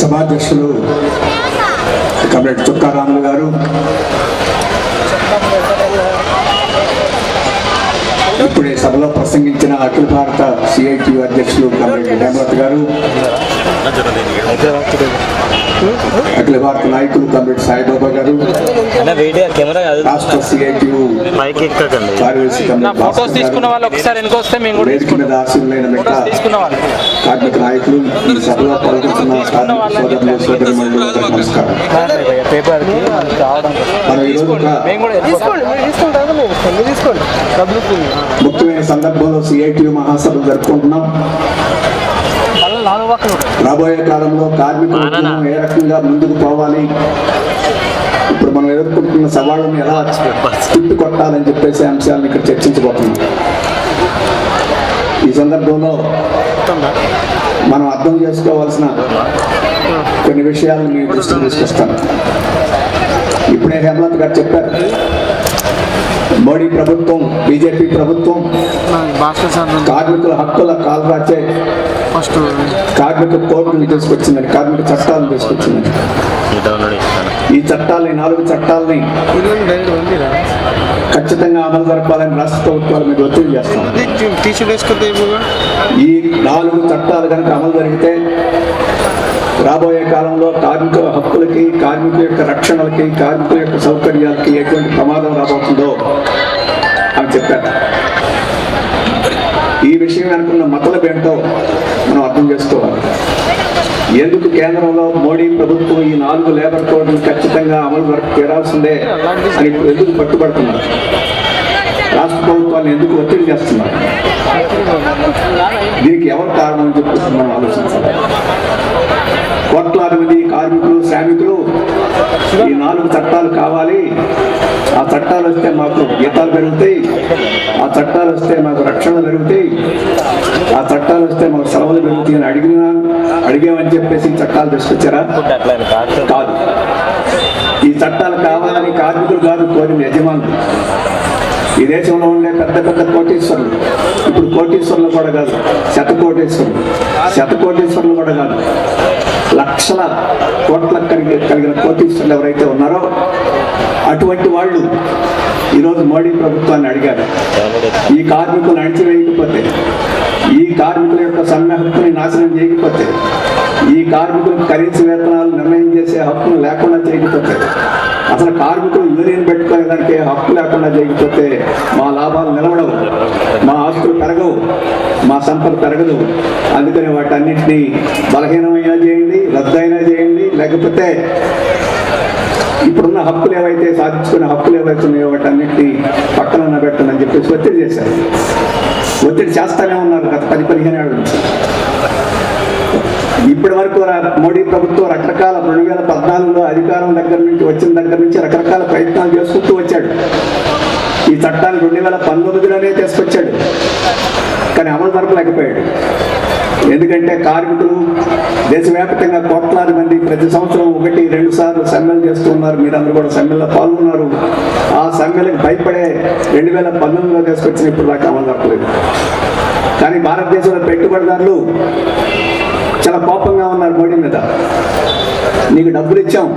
సభాధ్యక్షులు కమ్రేడ్ చుక్కారాములు గారు. ఇప్పుడే సభలో ప్రసంగించిన అఖిల భారత సిఐటి అధ్యక్షులు కమ్రేడ్ హేమవత్ గారు. అఖిల భారత నాయకులు కమ్రేడ్ సాయిబాబా గారు అన్న వీడియో కెమెరా కాదు. రాష్ట్ర సిఐటి పైకి ఎక్కకండి. కార్యదర్శి ఆశీనులైన వాళ్ళు. కార్మిక నాయకులు ఈ సభలో పాల్గొంటున్న కార్మిక సోదరులు సోదరిమణులకు నమస్కారం. పేపర్కి రావడం మనం ఈరోజు. ముఖ్యమైన సందర్భంలో సిఐటి మహాసభ జరుపుకుంటున్నాం మళ్ళీ నాలుగు పక్కన ఉంటాయి. రాబోయే కాలంలో కార్మిక ఉద్యమం ఏ రకంగా ముందుకు పోవాలి? ఇప్పుడు మనం ఎదుర్కొంటున్న సవాళ్ళను ఎలా తిప్పి కొట్టాలని చెప్పేసి అంశాలను ఇక్కడ చర్చించబోతున్నాం. ఈ సందర్భంలో మనం అర్థం చేసుకోవాల్సిన కొన్ని విషయాలను మీ దృష్టికి తీసుకొస్తాను. ఇప్పుడే హేమలత్ గారు చెప్పారు. మోడీ ప్రభుత్వం బీజేపీ ప్రభుత్వం కార్మికుల హక్కుల కాలరాచే ఫస్ట్ కార్మిక కోర్టును తీసుకొచ్చిందని కార్మిక చట్టాలను తీసుకొచ్చిందని. ఈ చట్టాలని నాలుగు చట్టాలని ఖచ్చితంగా అమలు జరపాలని రాష్ట్ర ప్రభుత్వాల మీద ఒత్తిడి చేస్తాం ఈ నాలుగు చట్టాలు కనుక అమలు జరిగితే రాబోయే కాలంలో కార్మికుల హక్కులకి కార్మికుల యొక్క రక్షణలకి కార్మికుల యొక్క సౌకర్యాలకి ఎటువంటి ప్రమాదం రాబోతుందో అని చెప్పారు. ఈ విషయం అనుకున్న మతలబ్ ఏంటో మనం అర్థం చేసుకోవాలి ఎందుకు కేంద్రంలో మోడీ ప్రభుత్వం ఈ నాలుగు లేబర్ కోడ్లు ఖచ్చితంగా అమలు వరకు చేరాల్సిందే అని ఎందుకు పట్టుబడుతున్నారు? రాష్ట్ర ప్రభుత్వాన్ని ఎందుకు ఒత్తిడి చేస్తున్నారు? దీనికి ఎవరు కారణం చెప్పి మనం ఆలోచించాలి. కోట్లాది మంది కార్మికులు శ్రామికులు ఈ నాలుగు చట్టాలు కావాలి. ఆ చట్టాలు వస్తే మాకు జీతాలు పెరుగుతాయి. ఆ చట్టాలు వస్తే మాకు రక్షణ పెరుగుతాయి. ఆ చట్టాలు వస్తే మాకు సెలవులు పెరుగుతాయి అని అడిగినా అడిగామని చెప్పేసి ఈ చట్టాలు తీసుకొచ్చారా? కాదు. కాదు. ఈ చట్టాలు కావాలని కార్మికులు కాదు కోరిన యజమానులు. ఈ దేశంలో ఉండే పెద్ద పెద్ద కోటీశ్వరులు. ఇప్పుడు కోటీశ్వరులు కూడా కాదు శత కోటీశ్వరులు శత కోటీశ్వరులు కూడా కాదు. లక్షల కోట్ల కలిగి కలిగిన కోటీశ్వరులు ఎవరైతే ఉన్నారో అటువంటి వాళ్ళు ఈరోజు మోడీ ప్రభుత్వాన్ని అడిగారు. ఈ కార్మికులు అణిచివేయకపోతే ఈ కార్మికుల యొక్క సమ్మె హక్కుని నాశనం చేయకపోతే ఈ కార్మికులకు కనీస వేతనాలు నిర్ణయం చేసే హక్కును లేకుండా చేయకపోతే అసలు కార్మికులు యూనియన్ పెట్టుకోవడానికి హక్కు లేకుండా చేయకపోతే మా లాభాలు నిలవడవు మా ఆస్తులు పెరగవు మా సంపద పెరగదు. అందుకని వాటన్నిటినీ బలహీనమైనా చేయండి రద్దయినా చేయండి లేకపోతే ఇప్పుడున్న హక్కులు ఏవైతే సాధించుకునే హక్కులు ఏవైతే ఉన్నాయో వాటన్నిటిని పక్కన పెట్టనని చెప్పేసి ఒత్తిడి చేశారు. ఒత్తిడి చేస్తానే ఉన్నారు గత పది పదిహేను ఏళ్ళ. నుంచి ఇప్పటి వరకు రా- మోడీ ప్రభుత్వం రకరకాల రెండు వేల పద్నాలుగులో అధికారం దగ్గర నుంచి వచ్చిన దగ్గర నుంచి రకరకాల ప్రయత్నాలు చేసుకుంటూ వచ్చాడు. ఈ చట్టాన్ని రెండు వేల పంతొమ్మిదిలోనే తీసుకొచ్చాడు. కానీ అమలు జరపలేకపోయాడు. ఎందుకంటే కార్మికులు దేశవ్యాప్తంగా కోట్లాది మంది ప్రతి సంవత్సరం ఒకటి రెండు సార్లు సమ్మెలు చేస్తూ ఉన్నారు. మీరందరూ కూడా సమ్మెల్లో పాల్గొన్నారు. ఆ సమ్మెలకు భయపడే రెండు వేల పంతొమ్మిదిలో తీసుకొచ్చిన ఇప్పుడు దాకా అమలు జరపలేదు కానీ భారతదేశంలో పెట్టుబడిదారులు చాలా కోపంగా ఉన్నారు మోడీ మీద. నీకు డబ్బులు ఇచ్చాం.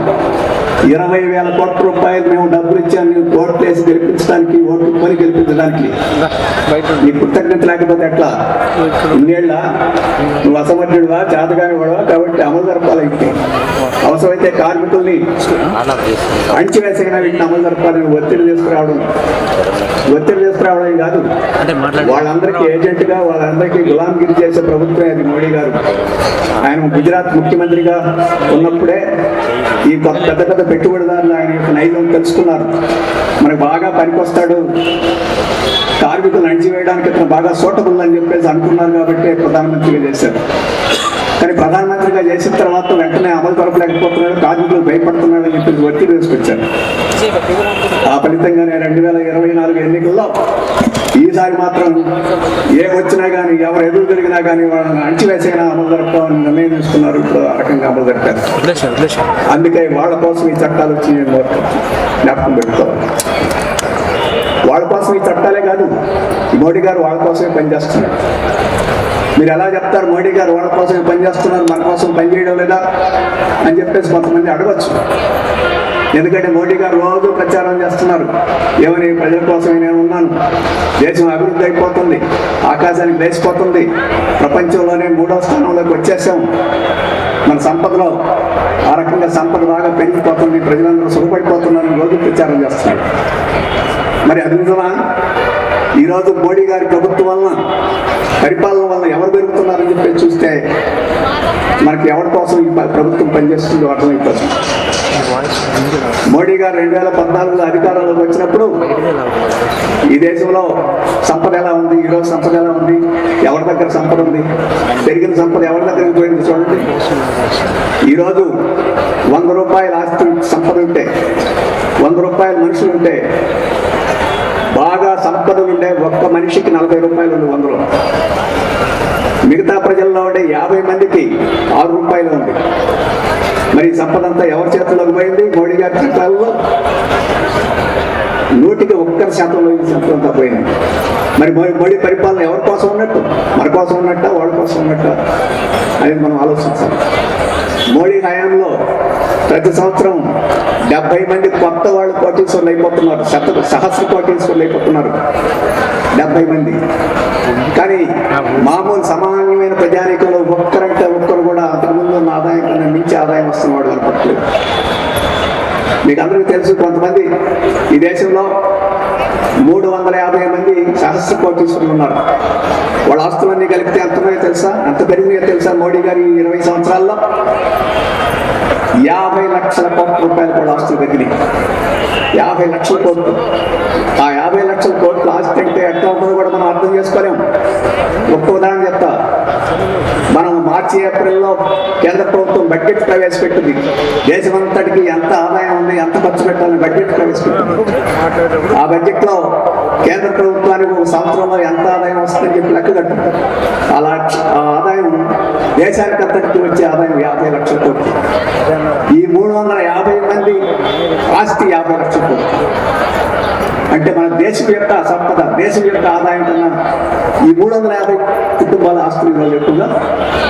ఇరవై వేల కోట్ల రూపాయలు మేము డబ్బులు ఇచ్చాం. నీకు ఓట్లు వేసి గెలిపించడానికి ఓట్లు కొని గెలిపించడానికి. నీ కృతజ్ఞత లేకపోతే ఎట్లా? ఇన్నేళ్ళ? నువ్వు అసమర్థుడువా? చేతగాని వాడవా కాబట్టి అమలు జరపాలి అవసరమైతే కార్మికుల్ని అణిచివేసగిన వీటిని అమలు జరపాలని ఒత్తిడి తీసుకురావడం. ఒత్తిడి తీసుకురావడం కాదు. వాళ్ళందరికీ ఏజెంట్గా వాళ్ళందరికీ గులాంగిరి చేసే ప్రభుత్వమే అది మోడీ గారు. ఆయన గుజరాత్ ముఖ్యమంత్రిగా ఉన్నప్పుడే ఈ కొత్త పెద్ద పెద్ద పెట్టుబడిదారులు ఆయన యొక్క నైజం తెలుసుకున్నారు. మనకు బాగా పనికొస్తాడు. కార్మికులు అణిచివేయడానికి ఇతను బాగా సూటబుల్ అని చెప్పేసి అనుకున్నారు కాబట్టి ప్రధానమంత్రిగా చేశారు. కానీ ప్రధానమంత్రిగా చేసిన తర్వాత వెంటనే అమలు జరపలేకపోతున్నాడు కార్మికులు భయపడుతున్నాడు అని చెప్పేసి ఒత్తిడి తీసుకొచ్చారు. ఆ ఫలితంగానే రెండు వేల ఇరవై నాలుగు ఎన్నికల్లో ఈసారి మాత్రం ఏ వచ్చినా కానీ ఎవరు ఎదురు తిరిగినా కానీ వాళ్ళని అణచివేసైనా అమలు జరపాలని నిర్ణయం తీసుకున్నారు. ఇప్పుడు ఆ రకంగా అమలు జరిపారు. అందుకే వాళ్ళ కోసం ఈ చట్టాలు వచ్చి జ్ఞాపకం పెట్టుకోవాలి. వాళ్ళ కోసం ఈ చట్టాలే కాదు మోడీ గారు వాళ్ళ కోసమే పనిచేస్తున్నారు. మీరు ఎలా చెప్తారు? మోడీ గారు వాళ్ళ కోసం పనిచేస్తున్నారు మన కోసం పనిచేయడం లేదా? అని చెప్పేసి కొంతమంది అడగచ్చు. ఎందుకంటే మోడీ గారు రోజు ప్రచారం చేస్తున్నారు. ఏమని ప్రజల కోసమే నేను ఉన్నాను. దేశం అభివృద్ధి అయిపోతుంది. ఆకాశానికి లేచిపోతుంది. ప్రపంచంలోనే మూడో స్థానంలోకి వచ్చేసాం. మన సంపదలో ఆ రకంగా సంపద బాగా పెరిగిపోతుంది. ప్రజలందరూ సుఖపడిపోతున్నారని రోజు ప్రచారం చేస్తున్నారు. మరి అది నిజమా? ఈరోజు మోడీ గారి ప్రభుత్వం వలన పరిపాలన వల్ల ఎవరు పెరుగుతున్నారని చెప్పి చూస్తే మనకి ఎవరి కోసం ఈ ప్రభుత్వం పనిచేస్తుందో అర్థమైపోతుంది. మోడీ గారు రెండు వేల పద్నాలుగులో అధికారంలోకి వచ్చినప్పుడు ఈ దేశంలో సంపద ఎలా ఉంది? ఈరోజు సంపద ఎలా ఉంది? ఎవరి దగ్గర సంపద ఉంది? పెరిగిన సంపద ఎవరి దగ్గరికి పోయింది చూడండి. ఈరోజు వంద రూపాయల ఆస్తి సంపద ఉంటే వంద రూపాయల మనుషులు ఉంటే బాగా సంపద ఉండే ఒక్క మనిషికి నలభై రూపాయలు ఉంది వందలో. మిగతా ప్రజల్లో ఉండే యాభై మందికి ఆరు రూపాయలు ఉంది. మరి సంపద అంతా ఎవరి చేతుల్లోకి పోయింది? మోడీ గారి చట్టాల్లో నూటికి ఒక్కరి శాతంలో ఈ సంపద అంతా పోయింది. మరి మోడీ పరిపాలన ఎవరి కోసం ఉన్నట్టు? మన కోసం ఉన్నట్ట? వాళ్ళ కోసం ఉన్నట్ట? అనేది మనం ఆలోచించాలి. మోడీ హయాంలో ప్రతి సంవత్సరం డెబ్బై మంది కొత్త వాళ్ళు కోటీశ్వరులు అయిపోతున్నారు శత సహస్ర కోటీశ్వరులు అయిపోతున్నారు డెబ్బై మంది. కానీ మామూలు సామాన్యమైన ప్రజానీకంలో ఒక్కరంటే ఒక్కరు కూడా అంతకుముందు ఉన్న ఆదాయం కన్నా మించి ఆదాయం వస్తున్నవాడు కనపట్లేదు మీకు అందరికీ తెలుసు కొంతమంది ఈ దేశంలో మూడు వందల యాభై మంది సహస్ర కోటీశ్వరులు ఉన్నారు. వాళ్ళ ఆస్తులన్నీ కలిపితే ఎంత తెలుసా? ఎంత పెరిగినాయో తెలుసా? మోడీ గారి ఇరవై సంవత్సరాల్లో? యాభై లక్షల కోట్ల రూపాయలు కూడా ఆస్తులు తగ్గినాయి యాభై లక్షల కోట్లు. ఆ యాభై లక్షల కోట్లు ఆస్తి అంటే ఎట్లా ఉంటుందో కూడా మనం అర్థం చేసుకోలేము ఒక్క ఉదాహరణ చెప్తా. మనం మార్చి ఏప్రిల్లో కేంద్ర ప్రభుత్వం బడ్జెట్ ప్రవేశపెట్టింది. దేశమంతటికి ఎంత ఆదాయం ఉంది ఎంత ఖర్చు పెట్టాలని బడ్జెట్ ప్రవేశపెట్టింది. ఆ బడ్జెట్లో కేంద్ర ప్రభుత్వానికి ఒక సంవత్సరంలో ఎంత ఆదాయం వస్తుందని చెప్పి లెక్క కట్టారు అలా ఆ దేశానికి అంతటికి వచ్చే ఆదాయం యాభై లక్షల కోట్లు. ఈ మూడు వందల యాభై మంది ఆస్తి యాభై లక్షల కోట్లు. అంటే మన దేశం యొక్క సంపద దేశం యొక్క ఆదాయం కన్నా ఈ మూడు వందల యాభై కుటుంబాల ఆస్తులు ఇవాళ ఎక్కువగా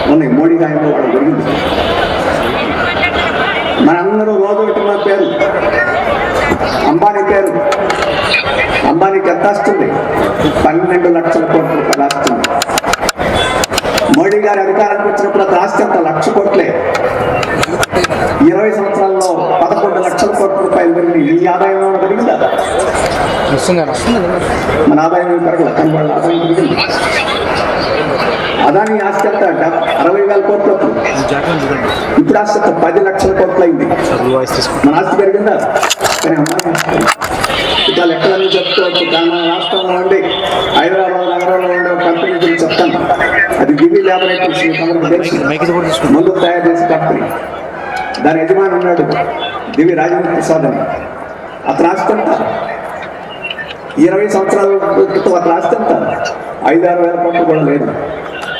ఉన్నాయి మోడీ హాయంలో వాళ్ళు జరిగింది. మనందరూ రోజు వింటున్న పేరు. అంబానీ పేరు. అంబానీకి ఎంత వస్తుంది పన్నెండు లక్షల కోట్ల రూపాయలు వస్తుంది అంత లక్ష కోట్లే. ఇరవై సంవత్సరాల్లో పదకొండు లక్షల కోట్ల రూపాయలు పెరిగింది ఈ ఆదాయం పెరిగిందా? మన ఆదాయం పెరగల? కానీ వాళ్ళ ఆదాయం పెరిగింది. అదాని ఆస్తి ఎంత డెబ్- అరవై వేల కోట్లు. ఇప్పుడు ఆస్తి ఎంత? పది లక్షల కోట్లు అయింది. మన ఆస్తి పెరిగిందా? కానీ అమ్మాయి. ఇట్లా లెక్కలన్నీ చెప్తూ రాష్ట్రంలో ఉండి హైదరాబాద్ నగరంలో ఉండే ఒక కంపెనీ గురించి చెప్తాను తెలుసు. మందు తయారు చేసే కంపెనీ. దాని యజమాని ఉన్నాడు దివి రాజేంద్ర ప్రసాద్ అని. అతను ఎంత ఇరవై సంవత్సరాల క్రితం అతను ఎంత ఐదు ఆరు వేల కోట్లు కూడా లేదు.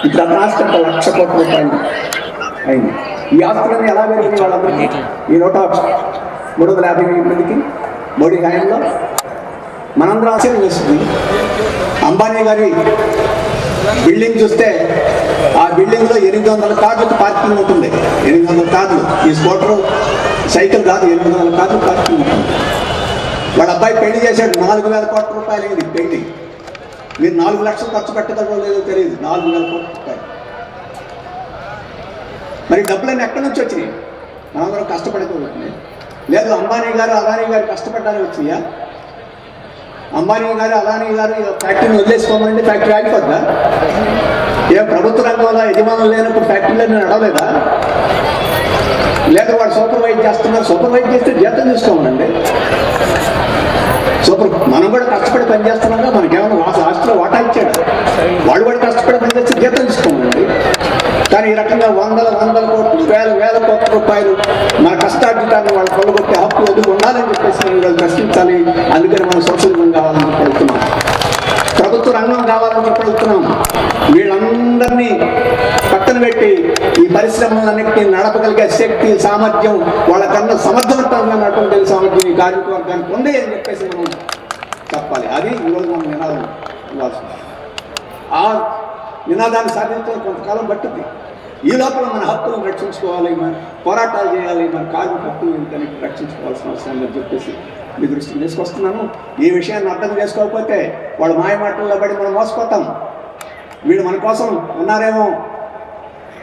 ఇప్పుడు అతను ఎంత లక్ష కోట్ల రూపాయలు అయింది. ఈ ఆస్తులన్నీ ఎలా పెరిగింది వాళ్ళందరికీ? ఈ నూట మూడు వందల యాభై మందికి మోడీ హయాంలో. మనందరం ఆశ్చర్యం వేస్తుంది అంబానీ గారి బిల్డింగ్ చూస్తే ఆ బిల్డింగ్లో ఎనిమిది వందల కార్లు పార్కింగ్ ఉంటుంది. ఎనిమిది వందల కార్లు. ఈ స్కూటర్ సైకిల్ కాదు ఎనిమిది వందల కార్లు పార్కింగ్ ఉంటుంది. వాడు అబ్బాయి పెళ్ళి చేశాడు నాలుగు వేల కోట్ల రూపాయలు అయింది పెళ్ళి. మీరు నాలుగు లక్షలు ఖర్చు పెట్టగలరో లేదో తెలియదు నాలుగు వేల కోట్ల రూపాయలు. మరి డబ్బులన్నీ ఎక్కడి నుంచి వచ్చినాయి? మనందరం కష్టపడుకోవాలి లేదు అంబానీ గారు అదానీ గారు కష్టపడ్డానికి వచ్చినాయా? అంబానీ గారు అదానీ గారు ఫ్యాక్టరీని వదిలేసుకోమంటే ఫ్యాక్టరీ ఆగిపోద్దా? ఏ ప్రభుత్వ రంగంలో యజమానులు లేనప్పుడు ఫ్యాక్టరీలన్నీ నడవలేదా? లేదా వాడు సూపర్వైజ్ చేస్తున్నారు సూపర్వైజ్ చేస్తే జీతం తీసుకోమనండి. సూపర్ మనం కూడా కష్టపడి పనిచేస్తున్నాగా మనకి మనకేమైనా వాస ఆస్తిలో వాటా ఇచ్చాడు? వాళ్ళు కూడా కష్టపడి పని చేస్తే జీతం తీసుకోమనండి. కానీ ఈ రకంగా వందల వందల కోట్లు వేల వేల కోట్ల రూపాయలు మన కష్టార్జితాన్ని వాళ్ళు కొల్లగొట్టే హక్కు ఎదుగు ఉండాలని చెప్పేసి ఈరోజు ప్రశ్నించాలి. అందుకని మనం సోషల్ కావాలని చెప్పి ప్రభుత్వ రంగం కావాలని చెప్పి వీళ్ళందరినీ పక్కన పెట్టి ఈ పరిశ్రమలన్నింటినీ నడపగలిగే శక్తి సామర్థ్యం వాళ్ళకన్నా సమర్థవంతంగా నడపగలిగే సామర్థ్యం ఈ కార్మిక వర్గానికి ఉంది అని చెప్పేసి మనం చెప్పాలి. అది ఈరోజు మనం నినాదం ఇవ్వాల్సింది. ఆ నినాదాన్ని సాధించడం కొంతకాలం పట్టుద్ది ఈ లోపల మన హక్కులను రక్షించుకోవాలి మన పోరాటాలు చేయాలి మన కార్మిక హక్కులు ఏంటని రక్షించుకోవాల్సిన అవసరం అని చెప్పేసి మీ దృష్టికి తీసుకొస్తున్నాను. ఈ విషయాన్ని అర్థం చేసుకోకపోతే వాళ్ళు మాయ మాటల్లో పడి మనం మోసపోతాం. వీళ్ళు మన కోసం ఉన్నారేమో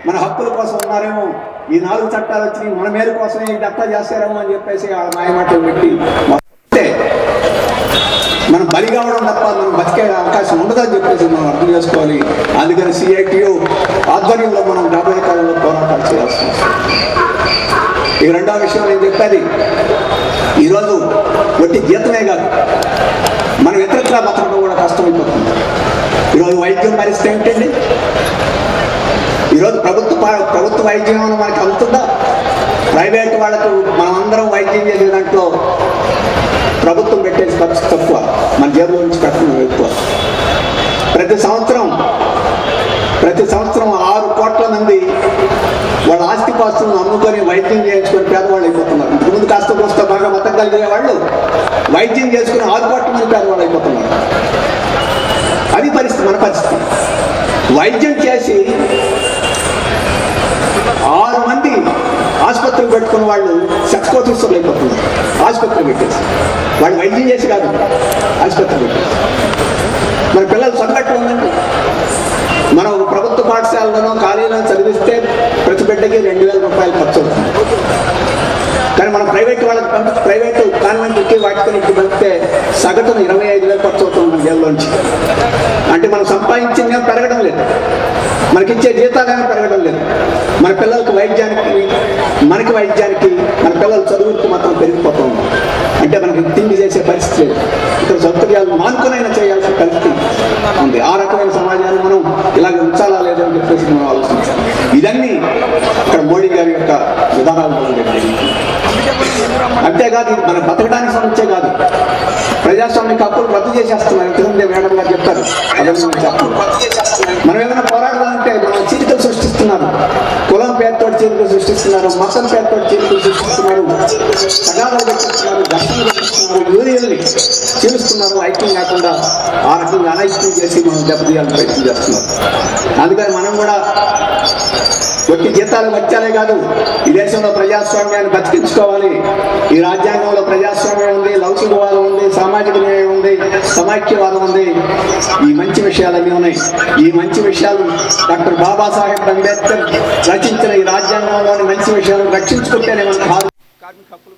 మన హక్కుల కోసం ఉన్నారేమో ఈ నాలుగు చట్టాలు వచ్చి మన మేలు కోసం దత్తా చేస్తారేమో అని చెప్పేసి వాళ్ళ మాయ మాటలు పెట్టి మనం బలి కావడం తప్ప మనం బతికే అవకాశం ఉండదని చెప్పేసి మనం అర్థం చేసుకోవాలి. అందుకని సిఐటియు ఆధ్వర్యంలో మనం రాబోయే కాలంలో పోరాటాలు చేయాల్సి వస్తుంది. ఈ రెండో విషయం నేను చెప్పేది ఈరోజు వట్టి జీతమే కాదు మనం ఇతరత్రా బతకడం కూడా కష్టమైపోతుంది. ఈరోజు వైద్యం పరిస్థితి ఏమిటండి? ఈరోజు ప్రభుత్వ పా- ప్రభుత్వ వైద్యం మనకి అందుతుందా ప్రైవేట్ వాళ్ళకు మనం అందరం వైద్యం చేసే దాంట్లో ప్రభుత్వం ఖర్చు తక్కువ. మన జేబులో నుంచి పెట్టడం ఎక్కువ. ప్రతి సంవత్సరం ప్రతి సంవత్సరం ఆరు కోట్ల మంది వాళ్ళ ఆస్తి పాస్తులను అమ్ముకొని వైద్యం చేయించుకొని పేదవాళ్ళు అయిపోతున్నారు. ఇంతకుముందు కాస్త కోస్త బాగా బతకగలిగే వాళ్ళు వైద్యం చేసుకుని ఆరు కోట్ల మంది పేదవాళ్ళు అయిపోతున్నారు. అది పరిస్థితి మన పరిస్థితి. వైద్యం చేసి ఆరు మంది ఆసుపత్రులు పెట్టుకున్న వాళ్ళు సత్కోటీశ్వరులు అయిపోతున్నారు. ఆసుపత్రి పెట్టేసి. వాళ్ళు వైద్యం చేసి కాదు. ఆసుపత్రి పెట్టేసి. మన పిల్లలు చదవట్టు ఉందండి. మనం ప్రభుత్వ పాఠశాలలోనో కాలేజీలో చదివిస్తే ప్రతి బిడ్డకి రెండు వేల రూపాయలు ఖర్చు అవుతుంది. కానీ మనం ప్రైవేట్ వాళ్ళకి పంపి ప్రైవేట్ కాన్వెంట్కి వాటికి ఇంటికి పంపితే సగటున ఇరవై ఐదు వేలు ఖర్చు అవుతుంది మన జైల్లోంచి. అంటే మనం సంపాదించింది ఏం పెరగడం లేదు. మనకిచ్చే జీతాలేమీ పెరగడం లేదు. మన పిల్లలకు వైద్యానికి మనకి వైద్యానికి పిల్లలు చదువుకు మాత్రం పెరిగిపోతుంది అంటే మనకి తిండి చేసే పరిస్థితి లేదు. ఇక్కడ సౌకర్యాలు మానుకునైనా చేయాల్సిన పరిస్థితి ఉంది. ఆ రకమైన సమాజాన్ని మనం ఇలాగ ఉంచాలా లేదని చెప్పేసి మనం ఆలోచించాలి. ఇదన్నీ ఇక్కడ మోడీ గారి యొక్క విధానాలు అంతేకాదు ఇది మనం బతకడానికి సమస్య కాదు. ప్రజాస్వామిక హక్కులు రద్దు చేసేస్తున్నారు. ఎంతమంది మేడం గారు చెప్పారు. మనం మనం ఏమైనా పోరాడాలంటే చీలికలు మతం ఏర్పాటు చీలికలు చూపిస్తున్నారు తగాదాలు పెట్టిస్తున్నారు ఘర్షణలు పెట్టిస్తున్నారు యూనియన్ని చీలుస్తున్నారు ఐక్యం కాకుండా ఆ రకంగా అనైక్యం చేసి మనం దెబ్బతీయాలని ప్రయత్నం చేస్తున్నారు అందుకని మనం కూడా ఒట్టి జీతాలు వచ్చాలే కాదు ఈ దేశంలో ప్రజాస్వామ్యాన్ని బతికించుకోవాలి. ఈ రాజ్యాంగంలో ప్రజాస్వామ్యం ఉంది లౌకికవాదం ఉంది సామాజిక న్యాయం సమాఖ్యవాదం ఉంది. ఈ మంచి విషయాలన్నీ ఉన్నాయి. ఈ మంచి విషయాలు డాక్టర్ బాబాసాహెబ్ అంబేద్కర్ రచించిన ఈ రాజ్యాంగంలోని మంచి విషయాలను రక్షించుకుంటేనే మనకు కార్మిక హక్కులు